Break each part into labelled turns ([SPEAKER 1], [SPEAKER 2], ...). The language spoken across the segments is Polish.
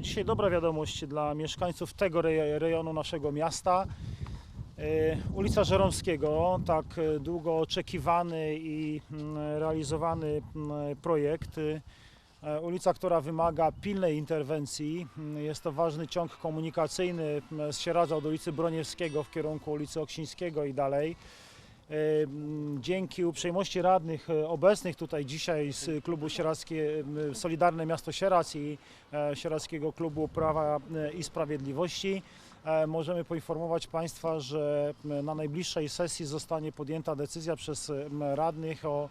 [SPEAKER 1] Dzisiaj dobra wiadomość dla mieszkańców tego rej- rejonu naszego miasta. E, Ulica Żeromskiego, tak e, długo oczekiwany i mm, realizowany mm, projekt. E, Ulica, która wymaga pilnej interwencji. Mm, Jest to ważny ciąg komunikacyjny z Sieradza od ulicy Broniewskiego w kierunku ulicy Oksińskiego i dalej. E, Dzięki uprzejmości radnych e, obecnych tutaj dzisiaj z klubu Sieradzkie, m, Solidarne Miasto Sieradz i e, Sieradzkiego Klubu Prawa i Sprawiedliwości. Możemy poinformować Państwa, że na najbliższej sesji zostanie podjęta decyzja przez radnych o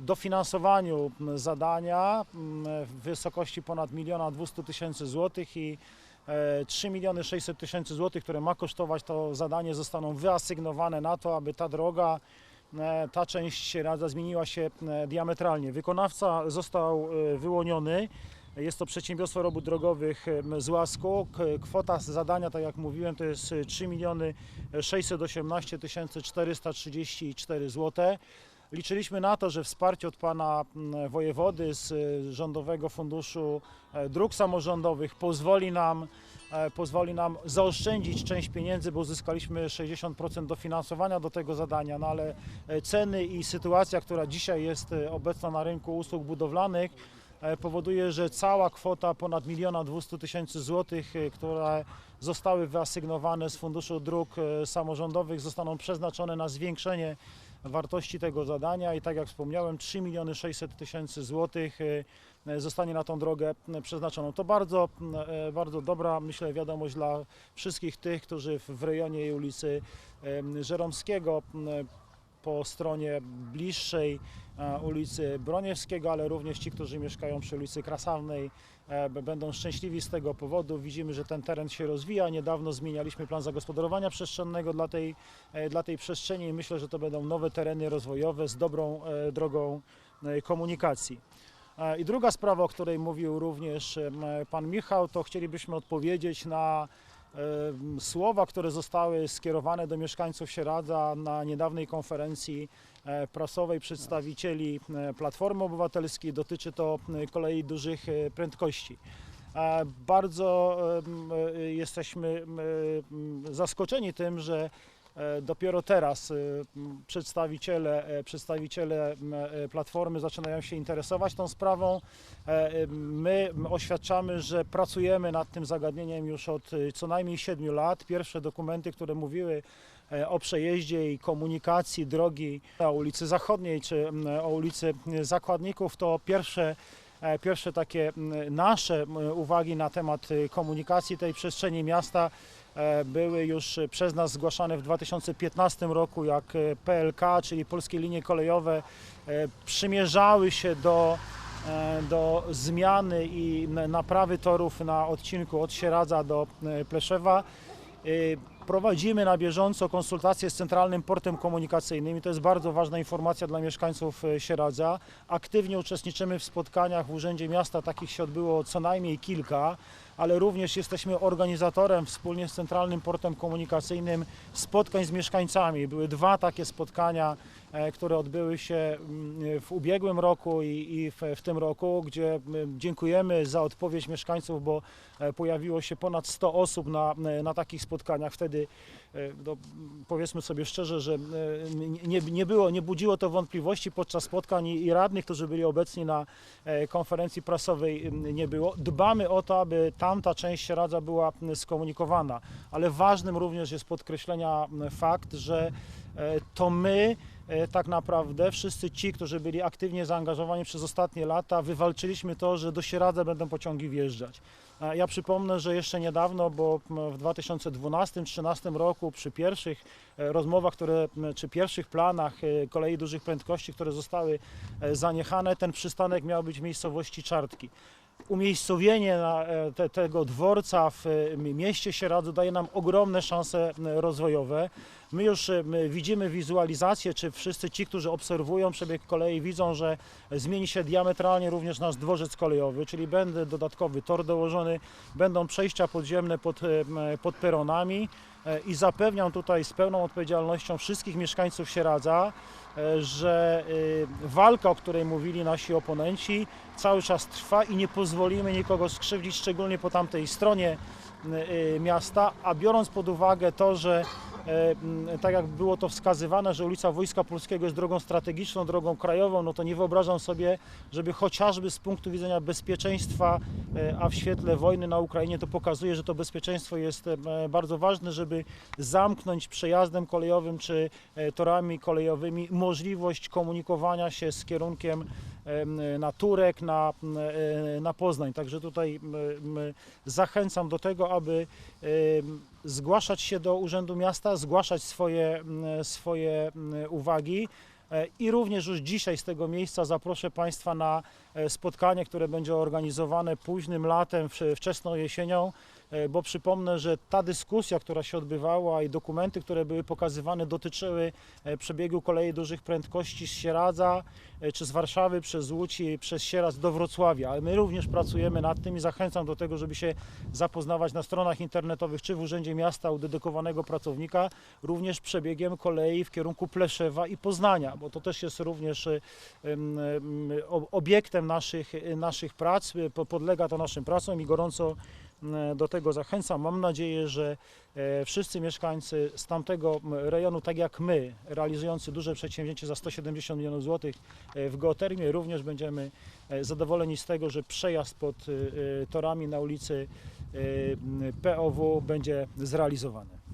[SPEAKER 1] dofinansowaniu zadania w wysokości ponad 1 200 tysięcy złotych i 3 miliony 600 tysięcy złotych, które ma kosztować to zadanie, zostaną wyasygnowane na to, aby ta droga, e, ta część Sieradza zmieniła się e, diametralnie. Wykonawca został e, wyłoniony. Jest to przedsiębiorstwo robót drogowych z Łasku. Kwota zadania, tak jak mówiłem, to jest e, 3 miliony 618 tysięcy 434 zł. Liczyliśmy na to, że wsparcie od pana mm, wojewody z e, Rządowego Funduszu e, Dróg Samorządowych pozwoli nam, e, pozwoli nam zaoszczędzić część pieniędzy, bo uzyskaliśmy 60% dofinansowania do tego zadania, no ale e, ceny i sytuacja, która dzisiaj jest obecna na rynku usług budowlanych, powoduje, że cała kwota ponad 1 200 tysięcy złotych, które zostały wyasygnowane z Funduszu Dróg Samorządowych, zostaną przeznaczone na zwiększenie wartości tego zadania i tak jak wspomniałem 3 miliony 600 tysięcy złotych e, zostanie na tą drogę e, przeznaczoną. To bardzo, e, bardzo dobra myślę wiadomość dla wszystkich tych, którzy w- rejonie ulicy Żeromskiego po stronie bliższej e, ulicy Broniewskiego, ale również ci, którzy mieszkają przy ulicy Krasawnej e, będą szczęśliwi z tego powodu. Widzimy, że ten teren się rozwija. Niedawno zmienialiśmy plan zagospodarowania przestrzennego dla tej, e, dla tej przestrzeni i myślę, że to będą nowe tereny rozwojowe z dobrą drogą komunikacji. I druga sprawa, o której mówił również pan Michał, to chcielibyśmy odpowiedzieć na słowa, które zostały skierowane do mieszkańców Sieradza na niedawnej konferencji e, prasowej przedstawicieli e, Platformy Obywatelskiej. Dotyczy to kolei dużych e, prędkości. Bardzo jesteśmy zaskoczeni tym, że dopiero teraz e, przedstawiciele, e, przedstawiciele e, Platformy zaczynają się interesować tą sprawą. E, e, My oświadczamy, że pracujemy nad tym zagadnieniem już od e, co najmniej 7 lat. Pierwsze dokumenty, które mówiły e, o przejeździe i komunikacji drogi na ulicy Zachodniej czy o ulicy Zakładników, to pierwsze e, Pierwsze takie nasze uwagi na temat e, komunikacji tej przestrzeni miasta e, były już przez nas zgłaszane w 2015 roku, jak e, PLK, czyli Polskie Linie Kolejowe, e, przymierzały się do, e, do zmiany i naprawy torów na odcinku od Sieradza do e, Pleszewa. E, Prowadzimy na bieżąco konsultacje z Centralnym Portem Komunikacyjnym i to jest bardzo ważna informacja dla mieszkańców e, Sieradza. Aktywnie uczestniczymy w spotkaniach w Urzędzie Miasta, takich się odbyło co najmniej kilka, ale również jesteśmy organizatorem wspólnie z Centralnym Portem Komunikacyjnym spotkań z mieszkańcami. Były dwa takie spotkania, e, które odbyły się mm, w ubiegłym roku i, w, tym roku, gdzie dziękujemy za odpowiedź mieszkańców, bo e, pojawiło się ponad 100 osób na, na takich spotkaniach. Wtedy e, no, powiedzmy sobie szczerze, że e, nie, nie, było, nie budziło to wątpliwości podczas spotkań i, radnych, którzy byli obecni na e, konferencji prasowej nie było. Dbamy o to, aby tamta część Radza była skomunikowana, ale ważnym również jest podkreślenia fakt, że e, to my e, tak naprawdę wszyscy ci, którzy byli aktywnie zaangażowani przez ostatnie lata, wywalczyliśmy to, że do Sieradza będą pociągi wjeżdżać. A Ja przypomnę, że jeszcze niedawno, bo w 2012-2013 roku przy pierwszych e, rozmowach, które, czy pierwszych planach e, kolei dużych prędkości, które zostały e, zaniechane, ten przystanek miał być w miejscowości Czartki. Umiejscowienie e, te, tego dworca w e, mieście Sieradzu daje nam ogromne szanse rozwojowe. My już e, my widzimy wizualizację, czy wszyscy ci, którzy obserwują przebieg kolei, widzą, że zmieni się diametralnie również nasz dworzec kolejowy, czyli będzie dodatkowy tor dołożony, będą przejścia podziemne pod, pod peronami i zapewniam tutaj z pełną odpowiedzialnością wszystkich mieszkańców Sieradza, że e, walka, o której mówili nasi oponenci, cały czas trwa i nie pozwolimy nikogo skrzywdzić, szczególnie po tamtej stronie e, miasta, a biorąc pod uwagę to, że e, tak jak było to wskazywane, że ulica Wojska Polskiego jest drogą strategiczną, drogą krajową, no to nie wyobrażam sobie, żeby chociażby z punktu widzenia bezpieczeństwa, e, a w świetle wojny na Ukrainie to pokazuje, że to bezpieczeństwo jest e, bardzo ważne, żeby zamknąć przejazdem kolejowym czy e, torami kolejowymi możliwość komunikowania się z kierunkiem em, na Turek, na, na Poznań. Także tutaj zachęcam do tego, aby zgłaszać się do Urzędu Miasta, zgłaszać swoje, swoje uwagi. E, I również już dzisiaj z tego miejsca zaproszę Państwa na e, spotkanie, które będzie organizowane późnym latem, wcze- wczesną jesienią, bo przypomnę, że ta dyskusja, która się odbywała i dokumenty, które były pokazywane, dotyczyły e, przebiegu kolei dużych prędkości z Sieradza e, czy z Warszawy przez Łódź i przez Sieradz do Wrocławia. Ale my również pracujemy nad tym i zachęcam do tego, żeby się zapoznawać na stronach internetowych czy w Urzędzie Miasta u dedykowanego pracownika również przebiegiem kolei w kierunku Pleszewa i Poznania, bo to też jest również e, obiektem naszych, naszych prac, e, po- podlega to naszym pracom i gorąco do tego zachęcam. Mam nadzieję, że e, wszyscy mieszkańcy z tamtego rejonu, tak jak my, realizujący duże przedsięwzięcie za 170 milionów złotych e, w geotermie, również będziemy e, zadowoleni z tego, że przejazd pod e, e, torami na ulicy e, POW będzie zrealizowany.